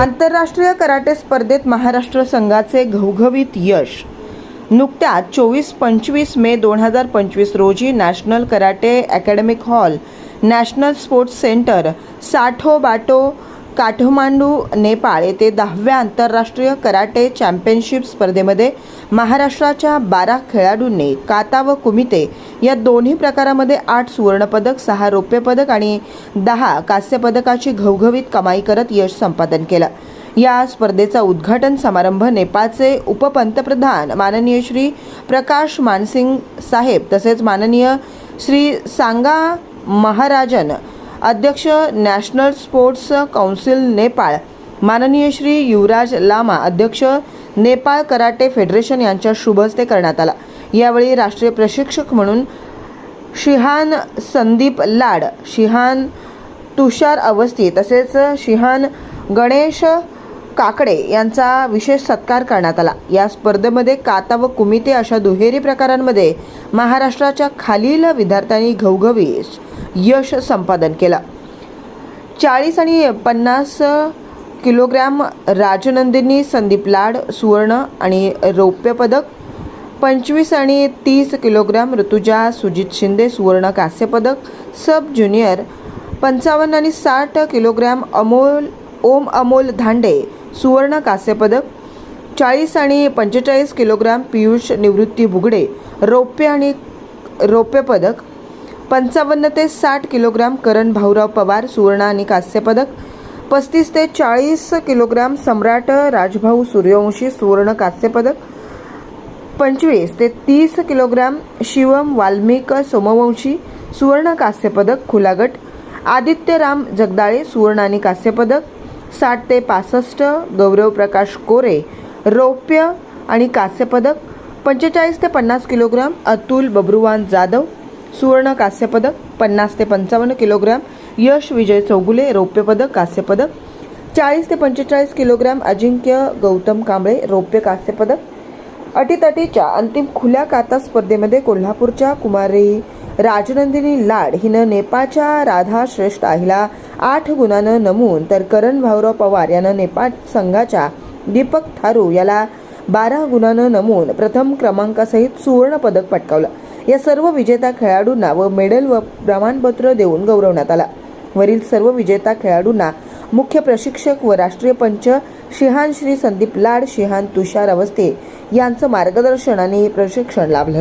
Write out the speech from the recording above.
आंतरराष्ट्रीय कराटे स्पर्धेत महाराष्ट्र संघाचे घवघवीत यश. नुकत्याच चोवीस पंचवीस मे दोन हजार पंचवीस रोजी national karate academic hall national sports centre Satdobato Kathmandu Nepal येथे दहाव्या आंतरराष्ट्रीय कराटे चॅम्पियनशिप स्पर्धेमध्ये महाराष्ट्राच्या बारा खेळाडूंनी काता व कुमिते या दोन्ही प्रकारामध्ये आठ सुवर्णपदक सहा रौप्य पदक आणि दहा कांस्यपदकाची घवघवीत कमाई करत यश संपादन केलं. या स्पर्धेचा उद्घाटन समारंभ नेपाळचे उपपंतप्रधान माननीय श्री प्रकाश मानसिंग साहेब तसेच माननीय श्री सांगा महाराजन अध्यक्ष नॅशनल स्पोर्ट्स काउन्सिल नेपाळ. माननीय श्री युवराज लामा अध्यक्ष नेपाळ कराटे फेडरेशन यांच्या शुभ हस्ते करण्यात आला. यावेळी राष्ट्रीय प्रशिक्षक म्हणून शिहान संदीप लाड शिहान तुषार अवस्थी तसेच शिहान गणेश काकडे यांचा विशेष सत्कार करण्यात आला. या स्पर्धेमध्ये काता व कुमिते अशा दुहेरी प्रकारांमध्ये महाराष्ट्राच्या खालील विद्यार्थ्यांनी घवघवी यश संपादन केलं. चाळीस आणि पन्नास किलोग्रॅम राजनंदिनी संदीप लाड सुवर्ण आणि रौप्य पदक पंचवीस आणि तीस किलोग्रॅम ऋतुजा सुजित शिंदे सुवर्ण कास्यपदक सब ज्युनियर पंचावन्न आणि साठ किलोग्रॅम अमोल ओम अमोल धांडे सुवर्ण कास्यपदक चाळीस आणि पंचेचाळीस किलोग्रॅम पियुष निवृत्ती बुगडे रौप्य आणि रौप्य पदक पंचावन्न ते साठ किलोग्राम करण भाऊराव पवार सुवर्ण आणि कांस्यपदक पस्तीस ते चाळीस किलोग्राम सम्राट राजभाऊ सूर्यवंशी सुवर्ण कांस्यपदक पंचवीस ते तीस किलोग्राम शिवम वाल्मिक सोमवंशी सुवर्ण कांस्यपदक खुलागट खुला गट आदित्यराम जगदाळे सुवर्ण आणि कांस्यपदक साठ ते पासष्ट गौरव प्रकाश कोरे रौप्य आणि कांस्यपदक पंचेचाळीस ते पन्नास किलोग्राम अतुल बब्रुवान जाधव सुवर्ण कांस्यपदक पन्नास ते पंचावन्न किलोग्रॅम यश विजय चौगुले रौप्यपदक कांस्यपदक चाळीस ते पंचेचाळीस किलोग्रॅम अजिंक्य गौतम कांबळे रौप्य कांस्यपदक अटीतटीच्या अंतिम खुल्या काता स्पर्धेमध्ये कोल्हापूरच्या कुमारी राजनंदिनी लाड हिनं नेपाळच्या राधा श्रेष्ठ हिला आठ गुणानं नमून तर करण भाऊराव पवार यानं नेपाळ संघाच्या दीपक थारू याला बारा गुणानं नमून प्रथम क्रमांकासहित सुवर्णपदक पटकावलं. या सर्व विजेत्या खेळाडूंना व मेडल व प्रमाणपत्र देऊन गौरवण्यात आला. वरील सर्व विजेता खेळाडूंना मुख्य प्रशिक्षक व राष्ट्रीय पंच शिहान श्री संदीप लाड शिहान तुषार अवस्थे यांचं मार्गदर्शन आणि प्रशिक्षण लाभलं.